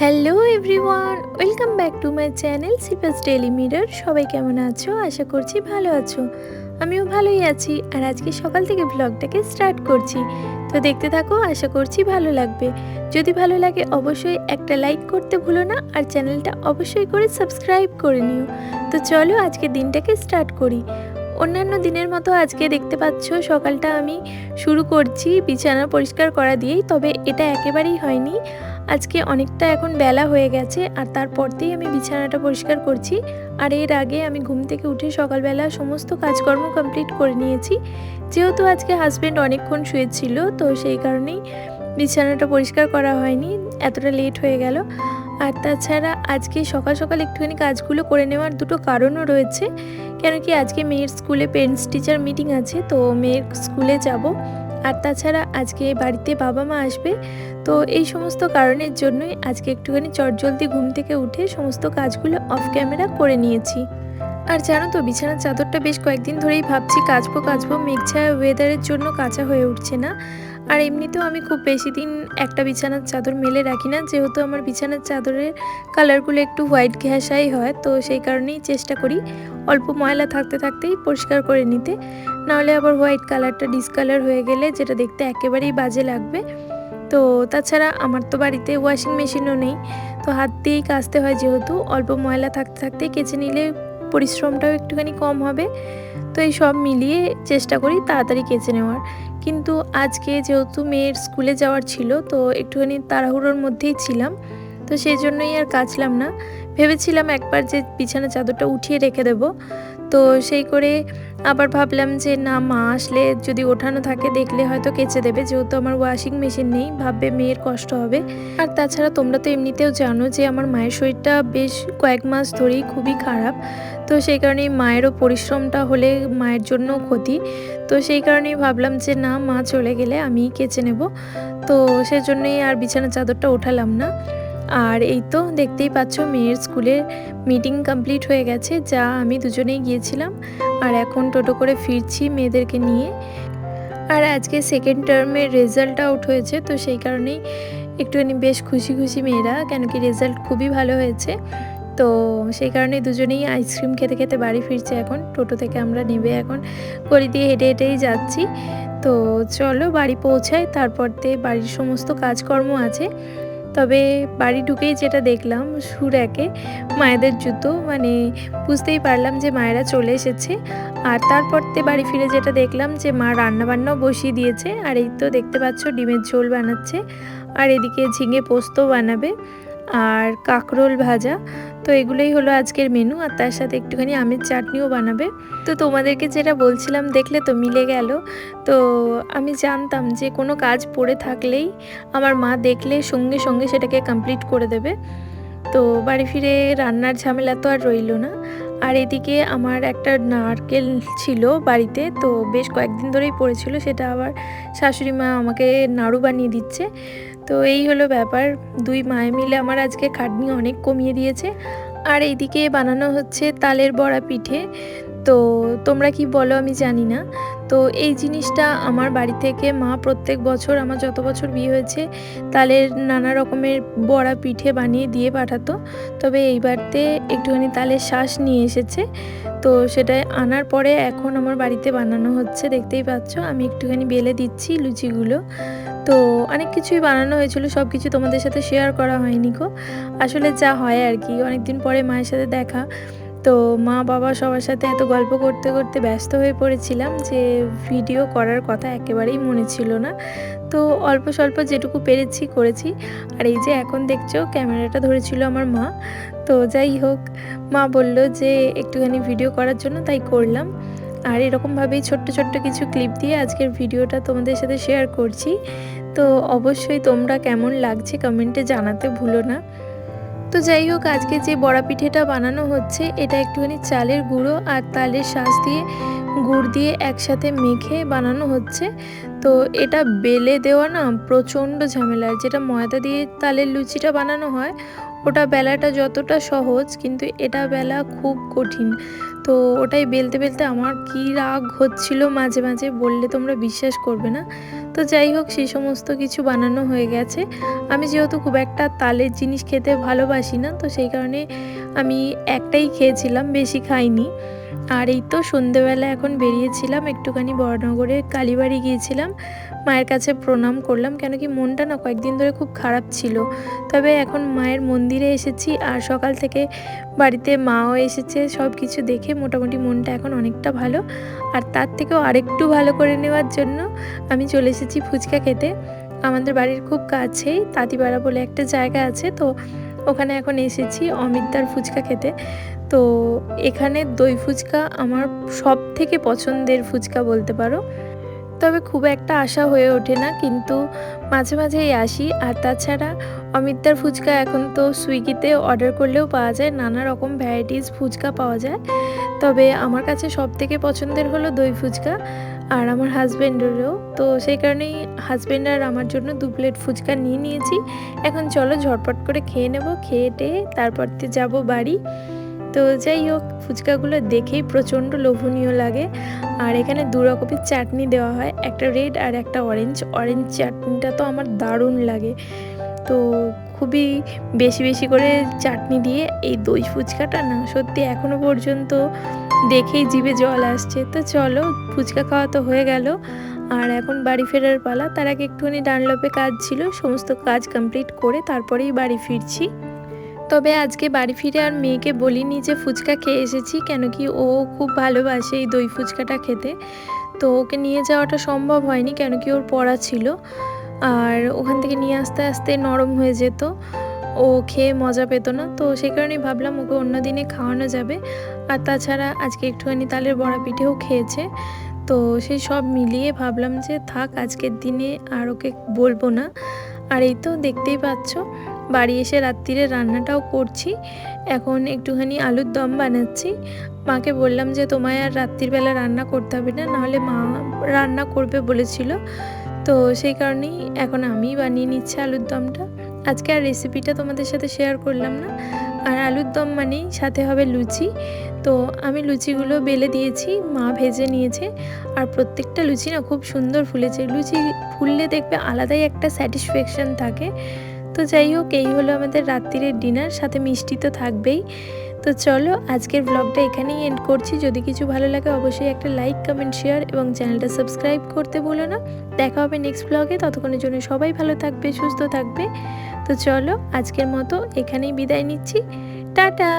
Hello everyone, welcome back to my channel Sipas daily mirror. সবাই কেমন আছো? আশা করছি ভালো আছো। আমিও ভালোই আছি আর আজকে সকাল থেকে ব্লগটাকে স্টার্ট করছি। তো দেখতে থাকো, আশা করছি ভালো লাগবে। যদি ভালো লাগে অবশ্যই একটা লাইক করতে ভুলো না আর চ্যানেলটা অবশ্যই করে সাবস্ক্রাইব করে নিও। তো চলো আজকে দিনটাকে স্টার্ট করি। অন্যান্য দিনের মতো আজকে দেখতে পাচ্ছ সকালটা আমি শুরু করছি বিছানা পরিষ্কার করা দিয়েই, তবে এটা একেবারেই হয়নি। আজকে অনেকটা এখন বেলা হয়ে গেছে আর তারপরতেই আমি বিছানাটা পরিষ্কার করছি। আর এর আগে আমি ঘুম থেকে উঠে সকালবেলা সমস্ত কাজকর্ম কমপ্লিট করে নিয়েছি। যেহেতু আজকে হাজব্যান্ড অনেকক্ষণ শুয়েছিল, তো সেই কারণেই বিছানাটা পরিষ্কার করা হয়নি, এতটা লেট হয়ে গেল। আর তাছাড়া আজকে সকাল সকাল একটুখানি কাজগুলো করে নেওয়ার দুটো কারণও রয়েছে। কেন কি আজকে মেয়ের স্কুলে পেরেন্টস টিচার মিটিং আছে, তো মেয়ের স্কুলে যাব। আর তাছাড়া আজকে বাড়িতে বাবা মা আসবে, তো এই সমস্ত কারণের জন্যই আজকে একটুখানি চটজলদি ঘুম থেকে উঠে সমস্ত কাজগুলো অফ ক্যামেরা করে নিয়েছি। আর জানো তো, বিছানার চাদরটা বেশ কয়েকদিন ধরেই ভাবছি কাচবো কাচবো মেঘছায়া ওয়েদারের জন্য কাঁচা হয়ে উঠছে না। আর এমনিতেও আমি খুব বেশি দিন একটা বিছানার চাদর মেলে রাখি না, যেহেতু আমার বিছানার চাদরের কালারগুলো একটু হোয়াইট ঘেঁষাই হয়, তো সেই কারণেই চেষ্টা করি অল্প ময়লা থাকতে থাকতেই পরিষ্কার করে নিতে। নাহলে আবার হোয়াইট কালারটা ডিসকালার হয়ে গেলে যেটা দেখতে একেবারেই বাজে লাগবে। তো তাছাড়া আমার তো বাড়িতে ওয়াশিং মেশিনও নেই, তো হাত দিয়েই কাচতে হয় যেহেতু, অল্প ময়লা থাকতে থাকতেই কেচে নিলে পরিশ্রমটাও একটুখানি কম হবে। তো এই সব মিলিয়ে চেষ্টা করি তাড়াতাড়ি কেচে নেওয়ার। কিন্তু আজকে যেহেতু মেয়ের স্কুলে যাওয়ার ছিল, তো একটুখানি তাড়াহুড়োর মধ্যেই ছিলাম। তো সেই জন্যই আর কাচলাম না। ভেবেছিলাম একবার যে বিছানা চাদরটা উঠিয়ে রেখে দেব। তো সেই করে আবার ভাবলাম যে না, মা আসলে যদি ওঠানো থাকে দেখলে হয়তো কেচে দেবে। যেহেতু আমার ওয়াশিং মেশিন নেই, ভাববে মেয়ের কষ্ট হবে। আর তাছাড়া তোমরা তো এমনিতেও জানো যে আমার মায়ের শরীরটা বেশ কয়েক মাস ধরেই খুবই খারাপ। তো সেই কারণেই মায়েরও পরিশ্রমটা হলে মায়ের জন্য ক্ষতি। তো সেই কারণেই ভাবলাম যে না, মা চলে গেলে আমি কেচে নেব। তো সেজন্যই আর বিছানা চাদরটা ওঠালাম না। আর এই তো দেখতেই পাচ্ছ মেয়ের স্কুলের মিটিং কমপ্লিট হয়ে গেছে, যা আমি দুজনেই গিয়েছিলাম। আর এখন টোটো করে ফিরছি মেয়েদেরকে নিয়ে। আর আজকে সেকেন্ড টার্মের রেজাল্ট আউট হয়েছে, তো সেই কারণেই একটুখানি বেশ খুশি খুশি মেয়েরা, কেন কি রেজাল্ট খুবই ভালো হয়েছে। তো সেই কারণে দুজনেই আইসক্রিম খেতে খেতে বাড়ি ফিরছে এখন, টোটো থেকে আমরা নেবে এখন গড়ি দিয়ে হেঁটে হেঁটেই যাচ্ছি। তো চলো বাড়ি পৌঁছাই, তারপর দিয়ে বাড়ির সমস্ত কাজকর্ম আছে। তবে বাড়ি ঢুকেই যেটা দেখলাম, সুরাকে মায়েদের জুতো মানে বুঝতেই পারলাম যে মায়েরা চলে এসেছে। আর তারপর তে বাড়ি ফিরে যেটা দেখলাম যে মা রান্নাবান্নাও বসিয়ে দিয়েছে। আর এই তো দেখতে পাচ্ছ ডিমের ঝোল বানাচ্ছে। আর এদিকে ঝিঙে পোস্ত বানাবে। আর কাঁকরোল ভাজা। তো এগুলোই হলো আজকের মেনু আর তার সাথে একটুখানি আমের চাটনিও বানাবে। তো তোমাদেরকে যেটা বলছিলাম, দেখলে তো মিলে গেল। তো আমি জানতাম যে কোনো কাজ পড়ে থাকলেই আমার মা দেখলে সঙ্গে সঙ্গে সেটাকে কমপ্লিট করে দেবে। তো বাড়ি ফিরে রান্নার ঝামেলা তো আর রইল না। আর এদিকে আমার একটা নারকেল ছিল বাড়িতে, তো বেশ কয়েকদিন ধরেই পড়েছিল, সেটা আবার শাশুড়ি মা আমাকে নাড়ু বানিয়ে দিচ্ছে। তো এই হলো ব্যাপার। দুই মায়ে মিলে আমার আজকে খাটনি অনেক কমিয়ে দিয়েছে। আর এইদিকে বানানো হচ্ছে তালের বড়া পিঠে। তো তোমরা কি বলো আমি জানি না। তো এই জিনিসটা আমার বাড়ি থেকে মা প্রত্যেক বছর আমার যত বছর বিয়ে হয়েছে তালের নানা রকমের বড়া পিঠে বানিয়ে দিয়ে পাঠাতো। তবে এইবারতে একটুখানি তালের শ্বাস নিয়ে এসেছে। তো সেটা আনার পরে এখন আমার বাড়িতে বানানো হচ্ছে, দেখতেই পাচ্ছ। আমি একটুখানি বেলে দিচ্ছি লুচিগুলো। তো অনেক কিছুই বানানো হয়েছিল সব কিছু তোমাদের সাথে শেয়ার করা হয়নি গো। আসলে যা হয় আর কি, অনেকদিন পরে মায়ের সাথে দেখা। তো মা বাবা সবার সাথে এত গল্প করতে করতে ব্যস্ত হয়ে পড়েছিলাম যে ভিডিও করার কথা একেবারেই মনে ছিল না। তো অল্প স্বল্প যেটুকু পেরেছি করেছি। আর এই যে এখন দেখছ, ক্যামেরাটা ধরেছিল আমার মা। তো যাই হোক, মা বলল যে একটুখানি ভিডিও করার জন্য তাই করলাম। আর এরকমভাবেই ছোট্ট ছোট্ট কিছু ক্লিপ দিয়ে আজকের ভিডিওটা তোমাদের সাথে শেয়ার করছি। তো অবশ্যই তোমরা কেমন লাগছে কমেন্টে জানাতে ভুলো না। তো যাই হোক, আজকে যে বড়া পিঠেটা বানানো হচ্ছে, এটা একটুখানি চালের গুঁড়ো আর তালের শাঁস দিয়ে গুড় দিয়ে একসাথে মেখে বানানো হচ্ছে। তো এটা বেলে দেওয়া না, প্রচণ্ড ঝামেলার যেটা ময়দা দিয়ে তালের লুচিটা বানানো হয় ওটা বেলাটা যতটা সহজ, কিন্তু এটা বেলা খুব কঠিন। তো ওটাই বেলতে বেলতে আমার কি রাগ হচ্ছিল মাঝে মাঝে বললে তোমরা বিশ্বাস করবে না। তো যাই হোক সেই সমস্ত কিছু বানানো হয়ে গেছে। আমি যেহেতু খুব একটা তালের জিনিস খেতে ভালোবাসি না, তো সেই কারণে আমি একটাই খেয়েছিলাম, বেশি খাইনি। আর এই তো সন্ধেবেলা এখন বেরিয়েছিলাম, একটুখানি বড়নগরে কালীবাড়ি গিয়েছিলাম। মায়ের কাছে প্রণাম করলাম, কেন কি মনটা না কয়েকদিন ধরে খুব খারাপ ছিল। তবে এখন মায়ের মন্দিরে এসেছি আর সকাল থেকে বাড়িতে মাও এসেছে সব কিছু দেখে মোটামুটি মনটা এখন অনেকটা ভালো। আর তার থেকেও আরেকটু ভালো করে নেওয়ার জন্য আমি চলে এসেছি ফুচকা খেতে। আমাদের বাড়ির খুব কাছেই তাঁতিপাড়া বলে একটা জায়গা আছে, তো ওখানে এখন এসেছি অমিতদার ফুচকা খেতে। তো এখানে দই ফুচকা আমার সব থেকে পছন্দের ফুচকা বলতে পারো। তবে খুব একটা আশা হয়ে ওঠে না, কিন্তু মাঝে মাঝেই আসি। আর তাছাড়া অমিতদার ফুচকা এখন তো সুইগিতে অর্ডার করলেও পাওয়া যায়, নানা রকম ভ্যারাইটিস ফুচকা পাওয়া যায়। তবে আমার কাছে সব থেকে পছন্দের হলো দই ফুচকা আর আমার হাজব্যান্ডেরও তো সেই কারণেই হাজব্যান্ড আর আমার জন্য দু প্লেট ফুচকা নিয়ে নিয়েছি। এখন চলো ঝটপট করে খেয়ে নেব, খেয়ে টেয়ে তারপর যাব বাড়ি। তো যাই হোক, ফুচকাগুলো দেখেই প্রচণ্ড লোভনীয় লাগে। আর এখানে দু রকমের চাটনি দেওয়া হয়, একটা রেড আর একটা অরেঞ্জ অরেঞ্জ চাটনিটা তো আমার দারুণ লাগে। তো খুবই বেশি বেশি করে চাটনি দিয়ে এই দই ফুচকাটা না, সত্যি এখনও পর্যন্ত দেখেই জিভে জল আসছে। তো চলো, ফুচকা খাওয়া তো হয়ে গেল। আর এখন বাড়ি ফেরার পালা। তার আগে একটুখানি ডানলপে কাজ ছিল, সমস্ত কাজ কমপ্লিট করে তারপরেই বাড়ি ফিরছি। তবে আজকে বাড়ি ফিরে আর মেয়েকে বলিনি যে ফুচকা খেয়ে এসেছি, কেন কি ও খুব ভালোবাসে এই দই ফুচকাটা খেতে। তো ওকে নিয়ে যাওয়াটা সম্ভব হয়নি, কেন কি ওর পড়া ছিল। আর ওখান থেকে নিয়ে আসতে আসতে নরম হয়ে যেত। ও খেয়ে মজা পেতো না, তো সেই কারণেই ভাবলাম ওকে অন্য দিনে খাওয়ানো যাবে। আর তাছাড়া আজকে একটুখানি তালের বড়া পিঠেও খেয়েছে। তো সেই সব মিলিয়ে ভাবলাম যে থাক, আজকের দিনে আর ওকে বলব না। আর এই তো দেখতেই পাচ্ছ। বাড়ি এসে রাত্রিরে রান্নাটাও করছি। এখন একটুখানি আলুর দম বানাচ্ছি। মাকে বললাম যে, তোমায় আর রাত্রিবেলা রান্না করতে হবে না, নাহলে মা রান্না করবে বলেছিল। তো সেই কারণেই এখন আমি বানিয়ে নিচ্ছি আলুর দমটা। আজকে আর রেসিপিটা তোমাদের সাথে শেয়ার করলাম না। আর আলুর দম মানেই সাথে হবে লুচি। তো আমি লুচিগুলো বেলে দিয়েছি, মা ভেজে নিয়েছে। আর প্রত্যেকটা লুচি না খুব সুন্দর ফুলেছে। লুচি ফুললে দেখবে আলাদাই একটা স্যাটিসফ্যাকশান থাকে। তো যাই হোক, এই হলো আমাদের রাত্রিরের ডিনার। সাথে মিষ্টি তো থাকবেই। তো চলো, আজকের ব্লগটা এখানেই এন্ড করছি। যদি কিছু ভালো লাগে, অবশ্যই একটা লাইক কমেন্ট শেয়ার এবং চ্যানেলটা সাবস্ক্রাইব করতে বলো না। দেখা হবে নেক্সট ব্লগে ততক্ষণের জন্য সবাই ভালো থাকবে, সুস্থ থাকবে। তো চলো, আজকের মতো এখানেই বিদায় নিচ্ছি। টাটা!